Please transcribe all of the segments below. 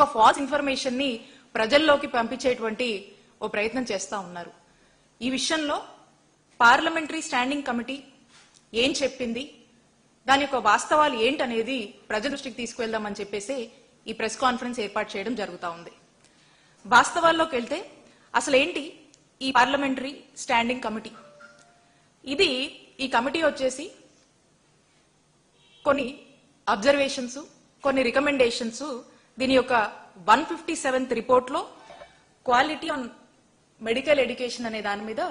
ఒక ఫాల్స్ ఇన్ఫర్మేషన్ని ప్రజల్లోకి పంపించేటువంటి ఓ ప్రయత్నం చేస్తా ఉన్నారు. ఈ విషయంలో పార్లమెంటరీ స్టాండింగ్ కమిటీ ఏం చెప్పింది? దాని యొక్క వాస్తవాలు ఏంటనేది ప్రజల దృష్టికి తీసుకువెళ్దామని చెప్పేసి ఈ ప్రెస్ కాన్ఫరెన్స్ ఏర్పాటు చేయడం జరుగుతూ ఉంది. వాస్తవాల్లోకి వెళ్తే అసలు ఏంటి ఈ పార్లమెంటరీ స్టాండింగ్ కమిటీ? ఇది ఈ కమిటీ వచ్చేసి కొన్ని అబ్జర్వేషన్స్ కొన్ని రికమెండేషన్స్ దీని యొక్క వన్ ఫిఫ్టీ సెవెంత్ రిపోర్ట్లో క్వాలిటీ ఆన్ మెడికల్ ఎడ్యుకేషన్ అనే దాని మీద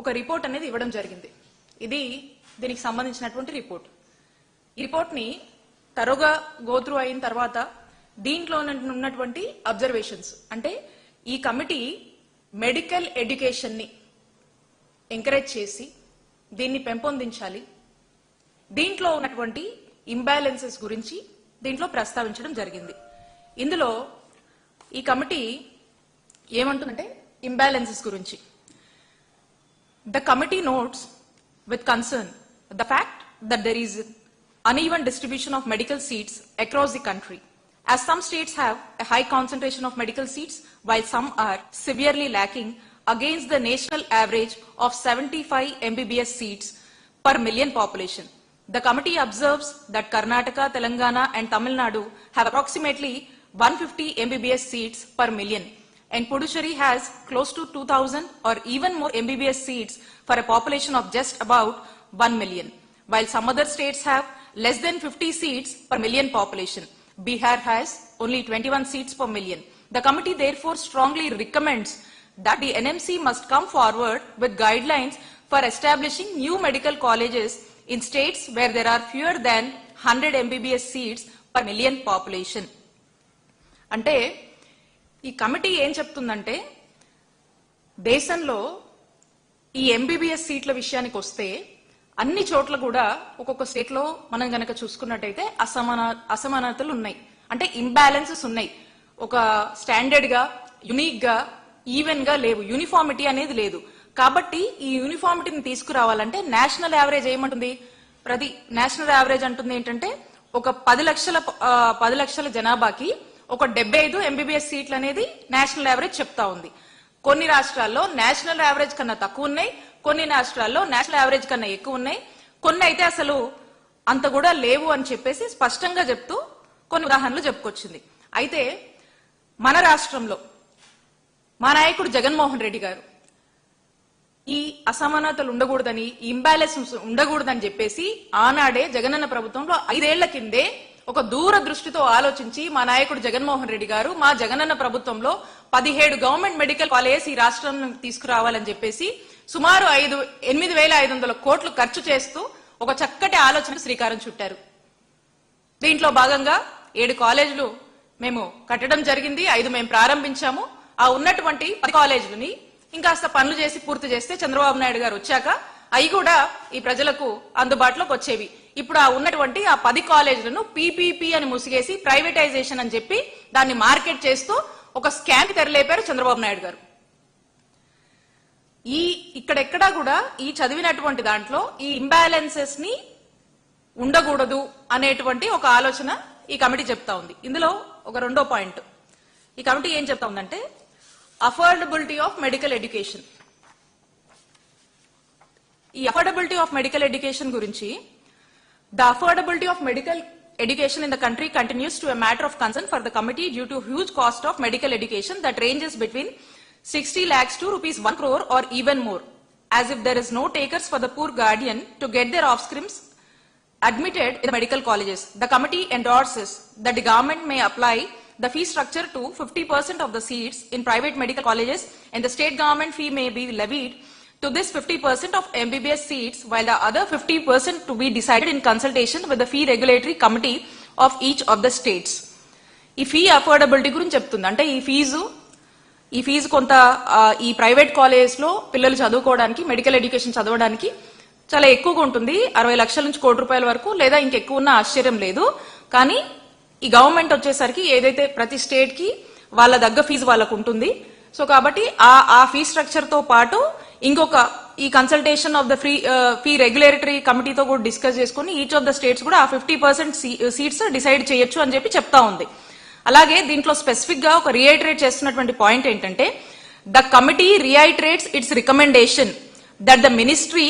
ఒక రిపోర్ట్ అనేది ఇవ్వడం జరిగింది. ఇది దీనికి సంబంధించినటువంటి రిపోర్ట్. ఈ రిపోర్ట్ని తరుగా గోత్రు అయిన తర్వాత దీంట్లో ఉన్నటువంటి అబ్జర్వేషన్స్ అంటే ఈ కమిటీ మెడికల్ ఎడ్యుకేషన్ని ఎంకరేజ్ చేసి దీన్ని పెంపొందించాలి. దీంట్లో ఉన్నటువంటి ఇంబ్యాలెన్సెస్ గురించి దీంట్లో ప్రస్తావించడం జరిగింది. ఇందులో ఈ కమిటీ ఏమంటుందంటే ఇంబ్యాలెన్సెస్ గురించి The committee notes with concern the fact that there is uneven distribution of medical seats across the country. As some states have a high concentration of medical seats, while some are severely lacking against the national average of 75 MBBS seats per million population. The committee observes that Karnataka, Telangana and Tamil Nadu have approximately 150 MBBS seats per million and Puducherry has close to 2000 or even more MBBS seats for a population of just about 1 million, while some other states have less than 50 seats per million population. Bihar has only 21 seats per million. The committee therefore strongly recommends that the NMC must come forward with guidelines for establishing new medical colleges in states where there are fewer than 100 MBBS seats per million population. అంటే ఈ committee ఏం చెప్తుందంటే దేశంలో ఈ MBBS సీట్ల విషయానికి వస్తే అన్ని చోట్ల కూడా ఒక్కొక్క సీట్లో మనం గనక చూసుకున్నట్టయితే అసమాన అసమానతలు ఉన్నాయి. అంటే ఇంబ్యాలెన్సెస్ ఉన్నాయి. ఒక స్టాండర్డ్గా ఈవెన్గా గా ఈవెన్గా లేవు. యూనిఫార్మిటీ అనేది లేదు. కాబట్టి ఈ యూనిఫార్మిటీని తీసుకురావాలంటే నేషనల్ యావరేజ్ ఏమంటుంది? ప్రతి నేషనల్ యావరేజ్ అంటుంది ఏంటంటే ఒక పది లక్షల పది లక్షల జనాభాకి ఒక డెబ్బై ఐదు ఎంబీబీఎస్ సీట్లు అనేది నేషనల్ యావరేజ్ చెప్తా ఉంది. కొన్ని రాష్ట్రాల్లో నేషనల్ యావరేజ్ కన్నా తక్కువ ఉన్నాయి కొన్ని రాష్ట్రాల్లో నేషనల్ యావరేజ్ కన్నా ఎక్కువ ఉన్నాయి. కొన్ని అయితే అసలు అంత కూడా లేవు అని చెప్పేసి స్పష్టంగా చెప్తూ కొన్ని ఉదాహరణలు చెప్పుకొచ్చింది. అయితే మన రాష్ట్రంలో మా నాయకుడు జగన్మోహన్ రెడ్డి గారు ఈ అసమానతలు ఉండకూడదని ఈ ఇంబ్యాలెన్స్ ఉండకూడదని చెప్పేసి ఆనాడే జగనన్న ప్రభుత్వంలో ఐదేళ్ళ కిందే ఒక దూర దృష్టితో ఆలోచించి మా నాయకుడు జగన్మోహన్ రెడ్డి గారు మా జగనన్న ప్రభుత్వంలో పదిహేడు గవర్నమెంట్ మెడికల్ కాలేజ్ ఈ రాష్ట్రం తీసుకురావాలని చెప్పేసి సుమారు ఐదు ఎనిమిది వేల ఐదు వందల కోట్లు ఖర్చు చేస్తూ ఒక చక్కటి ఆలోచన శ్రీకారం చుట్టారు. దీంట్లో భాగంగా ఏడు కాలేజీలు మేము కట్టడం జరిగింది ఐదు మేము ప్రారంభించాము. ఆ ఉన్నటువంటి పది కాలేజీలని ఇంకాస్త పనులు చేసి పూర్తి చేస్తే చంద్రబాబు నాయుడు గారు వచ్చాక అవి కూడా ఈ ప్రజలకు అందుబాటులోకి వచ్చేవి. ఇప్పుడు ఆ ఉన్నటువంటి ఆ పది కాలేజీలను పీపీపీ అని ముసిగేసి ప్రైవేటైజేషన్ అని చెప్పి దాన్ని మార్కెట్ చేస్తూ ఒక స్కామ్ తెరలేపారు చంద్రబాబు నాయుడు గారు. ఈ ఇక్కడెక్కడా కూడా ఈ చదివినటువంటి దాంట్లో ఈ ఇంబ్యాలెన్సెస్ని ఉండకూడదు అనేటువంటి ఒక ఆలోచన ఈ కమిటీ చెప్తా ఉంది. ఇందులో ఒక రెండో పాయింట్. ఈ కమిటీ ఏం చెప్తా ఉందంటే అఫోర్డబిలిటీ ఆఫ్ మెడికల్ ఎడ్యుకేషన్ ఈ అఫోర్డబిలిటీ ఆఫ్ మెడికల్ ఎడ్యుకేషన్ గురించి The affordability of medical education in the country continues to a matter of concern for the committee due to huge cost of medical education that ranges between 60 lakhs to rupees 1 crore or even more. As if there is no takers for the poor guardian to get their offsprings admitted in the medical colleges. The committee endorses that the government may apply the fee structure to 50% of the seats in private medical colleges and the state government fee may be levied to this 50% of MBBS seats while the other 50% to be decided in consultation with the fee regulatory committee of each of the states. ఈ fee affordability గురించి చెప్తుంది. అంటే ఈ fee ఈ fee కొంత ఈ private కాలేజెస్లో పిల్లలు చదువుకోవడానికి మెడికల్ ఎడ్యుకేషన్ చదవడానికి చాలా ఎక్కువగా ఉంటుంది. అరవై లక్షల నుంచి కోటి రూపాయల వరకు లేదా ఇంకెక్కువ ఉన్న ఆశ్చర్యం లేదు. కానీ ఈ గవర్నమెంట్ వచ్చేసరికి ఏదైతే ప్రతి స్టేట్కి వాళ్ళ దగ్గ ఫీజు వాళ్ళకు ఉంటుంది సో కాబట్టి ఆ ఆ ఫీ స్ట్రక్చర్తో పాటు ఇంకొక ఈ consultation of the free fee regulatory కమిటీతో కూడా డిస్కస్ చేసుకుని ఈచ్ ఆఫ్ ద స్టేట్స్ కూడా ఆ ఫిఫ్టీ పర్సెంట్ సీట్స్ డిసైడ్ చేయొచ్చు అని చెప్పి చెప్తా ఉంది. అలాగే దీంట్లో స్పెసిఫిక్గా ఒక రియైటరేట్ చేస్తున్నటువంటి పాయింట్ ఏంటంటే the committee reiterates its recommendation that the ministry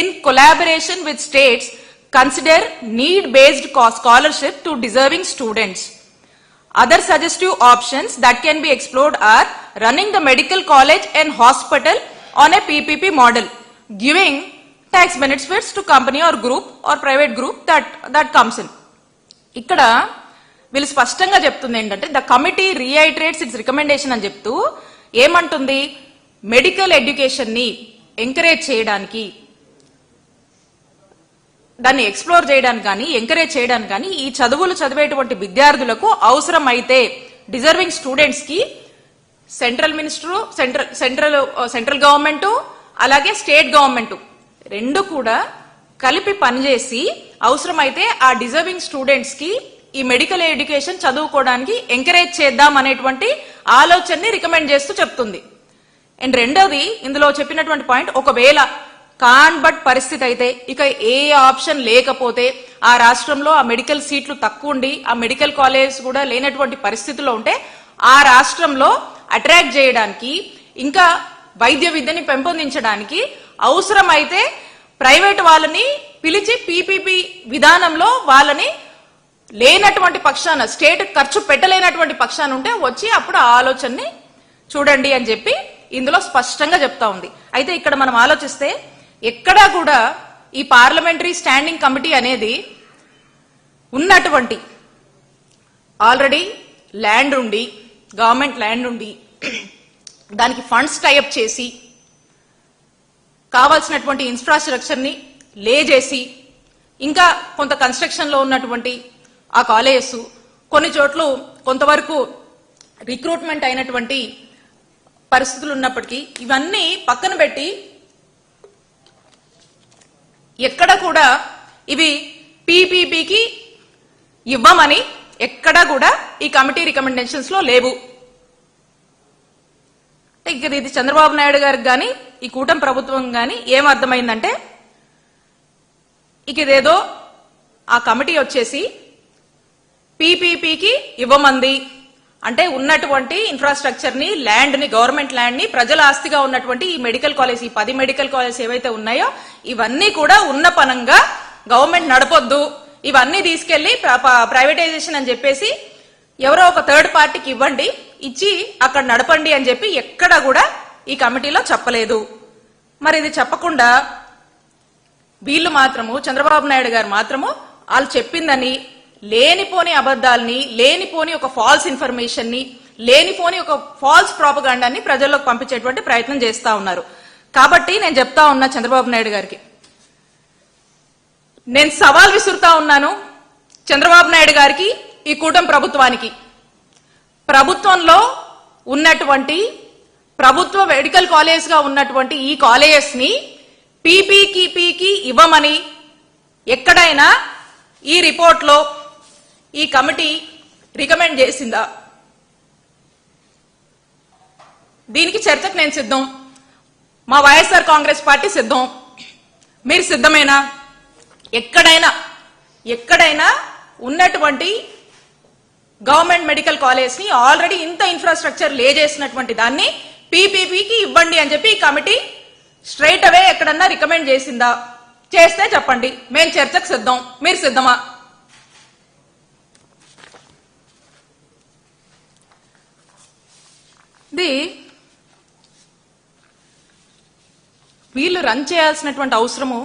in collaboration with states consider need based scholarship to deserving students Other suggestive options that can be explored are running the medical college and hospital on a PPP model, giving tax benefits to company or group or private group that, that comes in. ఇక్కడ వీళ్ళు స్పష్టంగా చెప్తుంది ఏంటంటే the committee reiterates its recommendation అని చెప్తూ ఏమంటుంది medical ఎడ్యుకేషన్ని encourage చేయడానికి దాన్ని ఎక్స్ప్లోర్ చేయడానికి కానీ ఎంకరేజ్ చేయడానికి కానీ ఈ చదువులు చదివేటువంటి విద్యార్థులకు అవసరం అయితే డిజర్వింగ్ స్టూడెంట్స్కి central minister central central central government అలాగే స్టేట్ గవర్నమెంట్. రెండు కూడా కలిపి పనిచేసి అవసరమైతే ఆ డిజర్వింగ్ స్టూడెంట్స్కి ఈ మెడికల్ ఎడ్యుకేషన్ చదువుకోవడానికి ఎంకరేజ్ చేద్దాం అనేటువంటి ఆలోచనని రికమెండ్ చేస్తూ చెప్తుంది. అండ్ రెండోది ఇందులో చెప్పినటువంటి పాయింట్ ఒకవేళ కాన్ బట్ పరిస్థితి అయితే ఇక ఏ ఆప్షన్ లేకపోతే ఆ రాష్ట్రంలో ఆ మెడికల్ సీట్లు తక్కువ ఉండి ఆ మెడికల్ కాలేజ్ కూడా లేనటువంటి పరిస్థితిలో ఉంటే ఆ రాష్ట్రంలో అట్రాక్ట్ చేయడానికి ఇంకా వైద్య విద్యని పెంపొందించడానికి అవసరమైతే ప్రైవేట్ వాళ్ళని పిలిచి పీపీపీ విధానంలో వాళ్ళని లేనటువంటి పక్షాన స్టేట్ ఖర్చు పెట్టలేనటువంటి పక్షాన ఉంటే వచ్చి అప్పుడు ఆ ఆలోచనని చూడండి అని చెప్పి ఇందులో స్పష్టంగా చెప్తా ఉంది. అయితే ఇక్కడ మనం ఆలోచిస్తే ఎక్కడా కూడా ఈ పార్లమెంటరీ స్టాండింగ్ కమిటీ అనేది ఉన్నటువంటి ఆల్రెడీ ల్యాండ్ ఉండి గవర్నమెంట్ ల్యాండ్ ఉండి దానికి ఫండ్స్ టైఅప్ చేసి కావాల్సినటువంటి ఇన్ఫ్రాస్ట్రక్చర్ని లే చేసి ఇంకా కొంత కన్స్ట్రక్షన్లో ఉన్నటువంటి ఆ కాలేజెస్ కొన్ని చోట్ల కొంతవరకు రిక్రూట్మెంట్ అయినటువంటి పరిస్థితులు ఉన్నప్పటికీ ఇవన్నీ పక్కన పెట్టి ఎక్కడ కూడా ఇవి పీపీపీకి ఇవ్వమని ఎక్కడా కూడా ఈ కమిటీ రికమెండేషన్స్లో లేవు. ఇక ఇది చంద్రబాబు నాయుడు గారికి కానీ ఈ కూటమి ప్రభుత్వం కానీ ఏం అర్థమైందంటే ఇక ఇదేదో ఆ కమిటీ వచ్చేసి పీపీపీకి ఇవ్వమంది. అంటే ఉన్నటువంటి ఇన్ఫ్రాస్ట్రక్చర్ని ల్యాండ్ని గవర్నమెంట్ ల్యాండ్ని ప్రజల ఆస్తిగా ఉన్నటువంటి ఈ మెడికల్ కాలేజ్ ఈ పది మెడికల్ కాలేజ్ ఏవైతే ఉన్నాయో ఇవన్నీ కూడా ఉన్న పనంగా గవర్నమెంట్ నడపొద్దు. ఇవన్నీ తీసుకెళ్ళి ప్రైవేటైజేషన్ అని చెప్పేసి ఎవరో ఒక థర్డ్ పార్టీకి ఇవ్వండి ఇచ్చి అక్కడ నడపండి అని చెప్పి ఎక్కడా కూడా ఈ కమిటీలో చెప్పలేదు. మరి ఇది చెప్పకుండా వీళ్ళు మాత్రము చంద్రబాబు నాయుడు గారు మాత్రము వాళ్ళు చెప్పిందని లేనిపోని అబద్ధాలని లేనిపోని ఒక ఫాల్స్ ఇన్ఫర్మేషన్ని లేనిపోని ఒక ఫాల్స్ ప్రాపగాండాన్ని ప్రజల్లోకి పంపించేటువంటి ప్రయత్నం చేస్తా ఉన్నారు. కాబట్టి నేను చెప్తా ఉన్నా చంద్రబాబు నాయుడు గారికి. నేను సవాల్ విసురుతా ఉన్నాను చంద్రబాబు నాయుడు గారికి ఈ కూటమి ప్రభుత్వానికి. ప్రభుత్వంలో ఉన్నటువంటి ప్రభుత్వ మెడికల్ కాలేజ్గా ఉన్నటువంటి ఈ కాలేజెస్ని పీపీకిపీకి ఇవ్వమని ఎక్కడైనా ఈ రిపోర్ట్లో ఈ కమిటీ రికమెండ్ చేసిందా? దీనికి చర్చకు నేను సిద్ధం. మా వైఎస్ఆర్ కాంగ్రెస్ పార్టీ సిద్ధం. మీరు సిద్ధమేనా? ఎక్కడైనా ఎక్కడైనా ఉన్నటువంటి గవర్నమెంట్ మెడికల్ కాలేజ్ని ఆల్రెడీ ఇంత ఇన్ఫ్రాస్ట్రక్చర్ లే చేసినటువంటి దాన్ని పీపీపీకి ఇవ్వండి అని చెప్పి ఈ కమిటీ స్ట్రైట్ అవే ఎక్కడన్నా రికమెండ్ చేసిందా? చేస్తే చెప్పండి. మేము చర్చకు సిద్ధం. మీరు సిద్ధమా? ఇది వీళ్ళు రన్ చేయాల్సినటువంటి అవసరము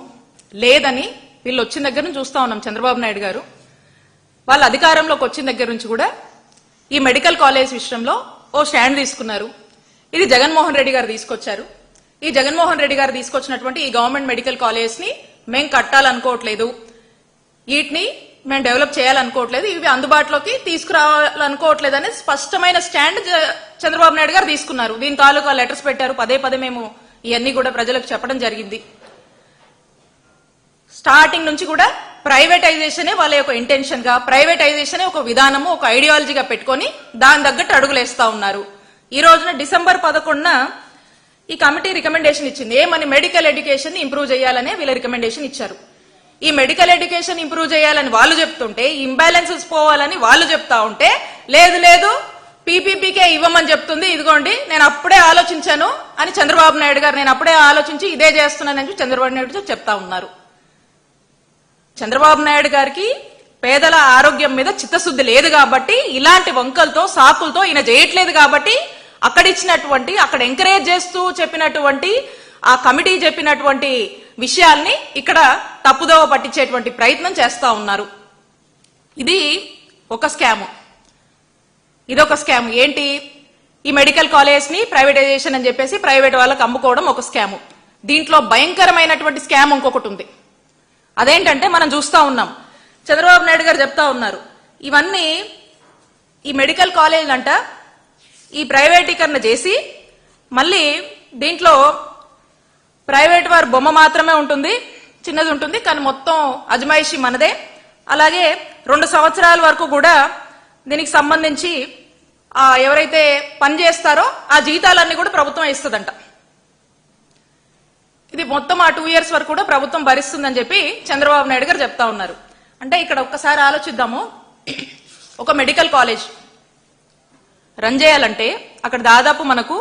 లేదని వీళ్ళు వచ్చిన దగ్గర నుంచి చూస్తా ఉన్నాం చంద్రబాబు నాయుడు గారు. వాళ్ళ అధికారంలోకి వచ్చిన దగ్గర నుంచి కూడా ఈ మెడికల్ కాలేజ్ విషయంలో ఓ స్టాండ్ తీసుకున్నారు. ఇది జగన్మోహన్ రెడ్డి గారు తీసుకొచ్చారు. ఈ జగన్మోహన్ రెడ్డి గారు తీసుకొచ్చినటువంటి ఈ గవర్నమెంట్ మెడికల్ కాలేజ్ని మేం కట్టాలనుకోవట్లేదు. వీటిని మేము డెవలప్ చేయాలనుకోవట్లేదు. ఇవి అందుబాటులోకి తీసుకురావాలనుకోవట్లేదు అనేది స్పష్టమైన స్టాండ్ చంద్రబాబు నాయుడు గారు తీసుకున్నారు. దీని తాలూకా లెటర్స్ పెట్టారు. పదే పదే మేము ఇవన్నీ కూడా ప్రజలకు చెప్పడం జరిగింది. స్టార్టింగ్ నుంచి కూడా ప్రైవేటైజేషనే వాళ్ళ యొక్క ఇంటెన్షన్గా ప్రైవేటైజేషనే ఒక విధానము ఒక ఐడియాలజీగా పెట్టుకొని దాని తగ్గట్టు అడుగులేస్తా ఉన్నారు. ఈ రోజున డిసెంబర్ పదకొండున ఈ కమిటీ రికమెండేషన్ ఇచ్చింది. ఏమని మెడికల్ ఎడ్యుకేషన్ ఇంప్రూవ్ చేయాలనే వీళ్ళ రికమెండేషన్ ఇచ్చారు. ఈ మెడికల్ ఎడ్యుకేషన్ ఇంప్రూవ్ చేయాలని వాళ్ళు చెప్తుంటే ఇంబ్యాలెన్సెస్ పోవాలని వాళ్ళు చెప్తా ఉంటే లేదు లేదు పీపీపీకే ఇవ్వమని చెప్తుంది. ఇదిగోండి నేను అప్పుడే ఆలోచించాను అని చంద్రబాబు నాయుడు గారు నేను అప్పుడే ఆలోచించి ఇదే చేస్తున్నానని చంద్రబాబు నాయుడు చెప్తా ఉన్నారు. చంద్రబాబు నాయుడు గారికి పేదల ఆరోగ్యం మీద చిత్తశుద్ధి లేదు కాబట్టి ఇలాంటి వంకలతో సాకులతో ఈయన చేయట్లేదు కాబట్టి అక్కడ ఇచ్చినటువంటి అక్కడ ఎంకరేజ్ చేస్తూ చెప్పినటువంటి ఆ కమిటీ చెప్పినటువంటి విషయాల్ని ఇక్కడ తప్పుదోవ పట్టించేటువంటి ప్రయత్నం చేస్తా ఉన్నారు. ఇది ఒక స్కాము. ఇదొక స్కామ్. ఏంటి? ఈ మెడికల్ కాలేజ్ని ప్రైవేటైజేషన్ అని చెప్పేసి ప్రైవేట్ వాళ్ళకి అమ్ముకోవడం ఒక స్కాము. దీంట్లో భయంకరమైనటువంటి స్కామ్ ఇంకొకటి ఉంది. అదేంటంటే మనం చూస్తూ ఉన్నాం. చంద్రబాబు నాయుడు గారు చెప్తా ఉన్నారు. ఇవన్నీ ఈ మెడికల్ కాలేజీలు అంట ఈ ప్రైవేటీకరణ చేసి మళ్ళీ దీంట్లో ప్రైవేట్ వారి బొమ్మ మాత్రమే ఉంటుంది చిన్నది ఉంటుంది కానీ మొత్తం అజమాయిషి మనదే. అలాగే రెండు సంవత్సరాల వరకు కూడా దీనికి సంబంధించి ఎవరైతే పని చేస్తారో ఆ జీతాలన్నీ కూడా ప్రభుత్వం ఇస్తుందంట. ఇది మొత్తం ఆ టూ ఇయర్స్ వరకు కూడా ప్రభుత్వం భరిస్తుందని చెప్పి చంద్రబాబు నాయుడు గారు చెప్తా ఉన్నారు. అంటే ఇక్కడ ఒక్కసారి ఆలోచిద్దాము. ఒక మెడికల్ కాలేజ్ రన్ చేయాలంటే అక్కడ దాదాపు మనకు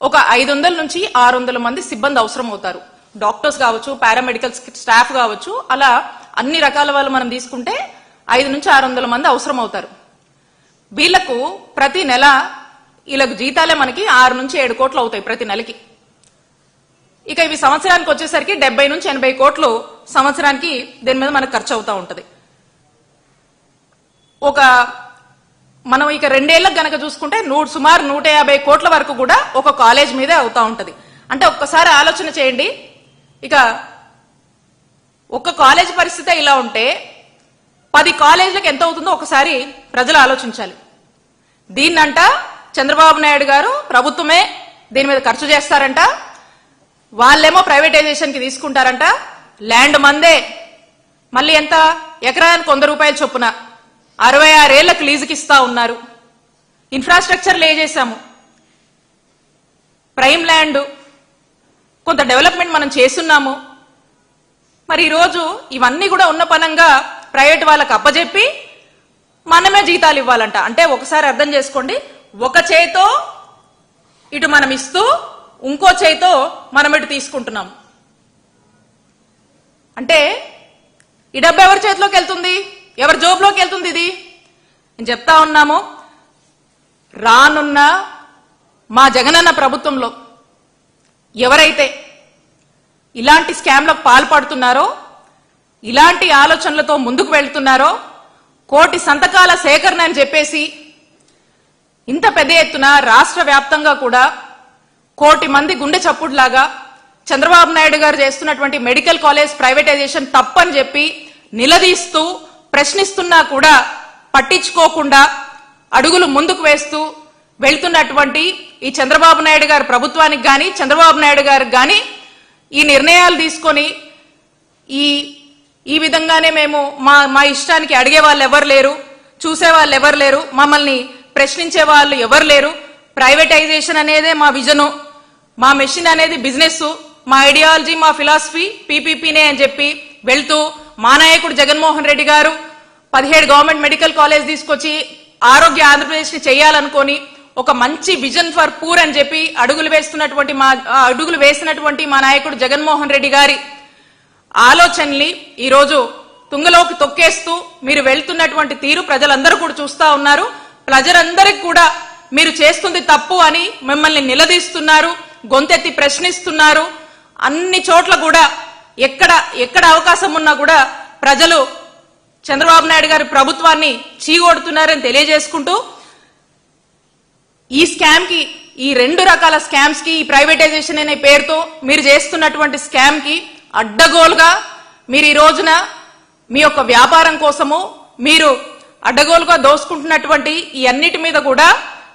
ఒక ఐదు వందల నుంచి ఆరు వందల మంది సిబ్బంది అవసరం అవుతారు. డాక్టర్స్ కావచ్చు పారామెడికల్ స్టాఫ్ కావచ్చు అలా అన్ని రకాల వాళ్ళు మనం తీసుకుంటే ఐదు నుంచి ఆరు వందల మంది అవసరం అవుతారు. వీళ్ళకు ప్రతి నెల వీళ్ళకు జీతాలే మనకి ఆరు నుంచి ఏడు కోట్లు అవుతాయి ప్రతి నెలకి. ఇక ఇవి సంవత్సరానికి వచ్చేసరికి డెబ్బై నుంచి ఎనభై కోట్లు సంవత్సరానికి దీని మీద మనకు ఖర్చు అవుతూ ఉంటుంది. ఒక మనం ఇక రెండేళ్ళకు గనక చూసుకుంటే నూ సుమారు నూట యాభై కోట్ల వరకు కూడా ఒక కాలేజ్ మీదే అవుతా ఉంటుంది. అంటే ఒక్కసారి ఆలోచన చేయండి. ఇక ఒక కాలేజ్ పరిస్థితి ఇలా ఉంటే పది కాలేజీలకు ఎంత అవుతుందో ఒకసారి ప్రజలు ఆలోచించాలి. దీన్నంట చంద్రబాబు నాయుడు గారు ప్రభుత్వమే దీని మీద ఖర్చు చేస్తారంట. వాళ్ళేమో ప్రైవేటైజేషన్కి తీసుకుంటారంట. ల్యాండ్ మందే. మళ్ళీ ఎంత? ఎకరానికి వంద రూపాయలు చొప్పున. అరవై ఆరేళ్ళకు లీజుకి ఇస్తా ఉన్నారు. ఇన్ఫ్రాస్ట్రక్చర్ లే చేశాము. ప్రైమ్ ల్యాండ్ కొంత డెవలప్మెంట్ మనం చేస్తున్నాము. మరి ఈరోజు ఇవన్నీ కూడా ఉన్న పనంగా ప్రైవేట్ వాళ్ళకి అప్పజెప్పి మనమే జీతాలు ఇవ్వాలంట. అంటే ఒకసారి అర్థం చేసుకోండి. ఒక చేతో ఇటు మనం ఇస్తూ ఇంకో చేయితో మనమిటి తీసుకుంటున్నాం. అంటే ఈ డబ్బు ఎవరి చేతిలోకి వెళ్తుంది? ఎవరి జోబులోకి వెళ్తుంది ఇది? నేను చెప్తా ఉన్నాము రానున్న మా జగనన్న ప్రభుత్వంలో ఎవరైతే ఇలాంటి స్కామ్లకు పాల్పడుతున్నారో ఇలాంటి ఆలోచనలతో ముందుకు వెళ్తున్నారో కోటి సంతకాల సేకరణ అని చెప్పేసి ఇంత పెద్ద ఎత్తున రాష్ట్ర వ్యాప్తంగా కూడా కోటి మంది గుండె చప్పుడులాగా చంద్రబాబు నాయుడు గారు చేస్తున్నటువంటి మెడికల్ కాలేజ్ ప్రైవేటైజేషన్ తప్పని చెప్పి నిలదీస్తూ ప్రశ్నిస్తున్నా కూడా పట్టించుకోకుండా అడుగులు ముందుకు వేస్తూ వెళ్తున్నటువంటి ఈ చంద్రబాబు నాయుడు గారి ప్రభుత్వానికి కానీ చంద్రబాబు నాయుడు గారికి కానీ ఈ నిర్ణయాలు తీసుకొని ఈ ఈ విధంగానే మేము మా మా ఇష్టానికి అడిగే వాళ్ళు ఎవరు లేరు చూసే వాళ్ళు ఎవరు లేరు మమ్మల్ని ప్రశ్నించే వాళ్ళు ఎవరు లేరు. ప్రైవేటైజేషన్ అనేదే మా విజను. మా మెషిన్ అనేది బిజినెస్ మా ఐడియాలజీ మా ఫిలాసఫీ పీపీపీనే అని చెప్పి వెళ్తూ మా నాయకుడు జగన్మోహన్ రెడ్డి గారు పదిహేడు గవర్నమెంట్ మెడికల్ కాలేజ్ తీసుకొచ్చి ఆరోగ్య ఆంధ్రప్రదేశ్ని చేయాలనుకొని ఒక మంచి విజన్ ఫర్ పూర్ అని చెప్పి అడుగులు వేస్తున్నటువంటి మా అడుగులు వేసినటువంటి మా నాయకుడు జగన్మోహన్ రెడ్డి గారి ఆలోచనని ఈరోజు తుంగలోకి తొక్కేస్తూ మీరు వెళ్తున్నటువంటి తీరు ప్రజలందరూ కూడా చూస్తా ఉన్నారు. ప్రజలందరికీ కూడా మీరు చేస్తుంది తప్పు అని మిమ్మల్ని నిలదీస్తున్నారు. గొంతెత్తి ప్రశ్నిస్తున్నారు. అన్ని చోట్ల కూడా ఎక్కడ ఎక్కడ అవకాశం ఉన్నా కూడా ప్రజలు చంద్రబాబు నాయుడు గారి ప్రభుత్వాన్ని చీగొడుతున్నారని తెలియజేసుకుంటూ ఈ స్కామ్కి ఈ రెండు రకాల స్కామ్స్కి ఈ ప్రైవేటైజేషన్ అనే పేరుతో మీరు చేస్తున్నటువంటి స్కామ్కి అడ్డగోలుగా మీరు ఈ రోజున మీ యొక్క వ్యాపారం కోసము మీరు అడ్డగోలుగా దోసుకుంటున్నటువంటి ఈ అన్నిటి మీద కూడా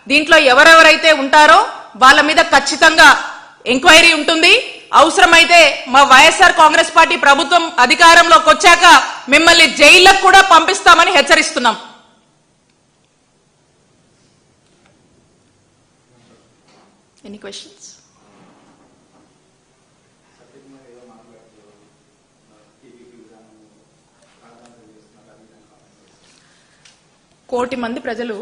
దీంట్లో ఎవరెవరైతే ఉంటారో వాళ్ళ మీద ఖచ్చితంగా ఎంక్వైరీ ఉంటుంది. అవసరమైతే మా వైఎస్ఆర్ కాంగ్రెస్ పార్టీ ప్రభుత్వం అధికారంలోకి వచ్చాక మిమ్మల్ని జైళ్ళకు కూడా పంపిస్తామని హెచ్చరిస్తున్నాం. ఎనీ క్వశ్చన్స్ కోటి మంది ప్రజలు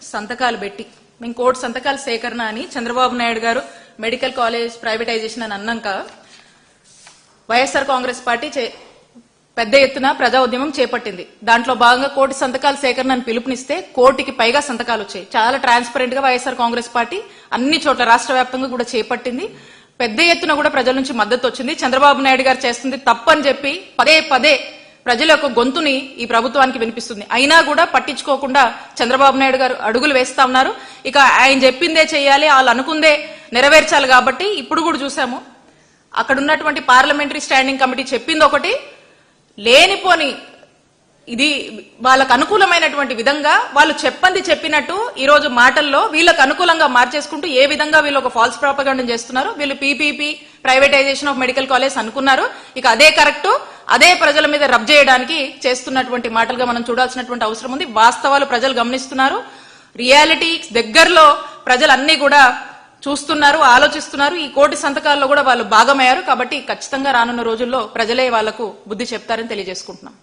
సంతకాలు పెట్టి మేము కోటి సంతకాల సేకరణ అని చంద్రబాబు నాయుడు గారు మెడికల్ కాలేజ్ ప్రైవేటైజేషన్ అని అన్నాక వైఎస్ఆర్ కాంగ్రెస్ పార్టీ చే- పెద్ద ఎత్తున ప్రజా ఉద్యమం చేపట్టింది. దాంట్లో భాగంగా కోటి సంతకాల సేకరణ అని పిలుపునిస్తే కోటికి పైగా సంతకాలు వచ్చాయి. చాలా ట్రాన్స్పరెంట్గా వైఎస్ఆర్ కాంగ్రెస్ పార్టీ అన్ని చోట్ల రాష్ట్ర వ్యాప్తంగా కూడా చేపట్టింది. పెద్ద ఎత్తున కూడా ప్రజల నుంచి మద్దతు వచ్చింది. చంద్రబాబు నాయుడు గారు చేస్తుంది తప్పని చెప్పి పదే పదే ప్రజల యొక్క గొంతుని ఈ ప్రభుత్వానికి వినిపిస్తుంది. అయినా కూడా పట్టించుకోకుండా చంద్రబాబు నాయుడు గారు అడుగులు వేస్తా ఉన్నారు. ఇక ఆయన చెప్పిందే చేయాలి వాళ్ళు అనుకుందే నెరవేర్చాలి కాబట్టి ఇప్పుడు కూడా చూసాము. అక్కడ ఉన్నటువంటి పార్లమెంటరీ స్టాండింగ్ కమిటీ చెప్పింది ఒకటి లేనిపోని ఇది వాళ్ళకు అనుకూలమైనటువంటి విధంగా వాళ్ళు చెప్పంది చెప్పినట్టు ఈ రోజు మాటల్లో వీళ్ళకు అనుకూలంగా మార్చేసుకుంటూ ఏ విధంగా వీళ్ళు ఒక ఫాల్స్ ప్రాపగండం చేస్తున్నారు. వీళ్ళు PPP privatization of medical college అనుకున్నారు. ఇక అదే కరెక్టు అదే ప్రజల మీద రబ్ చేయడానికి చేస్తున్నటువంటి మాటలుగా మనం చూడాల్సినటువంటి అవసరం ఉంది. వాస్తవాలు ప్రజలు గమనిస్తున్నారు. రియాలిటీ దగ్గరలో ప్రజలు అన్ని కూడా చూస్తున్నారు ఆలోచిస్తున్నారు. ఈ కోటి సంతకాల్లో కూడా వాళ్ళు భాగమయ్యారు. కాబట్టి ఖచ్చితంగా రానున్న రోజుల్లో ప్రజలే వాళ్ళకు బుద్ధి చెప్తారని తెలియజేసుకుంటున్నాం.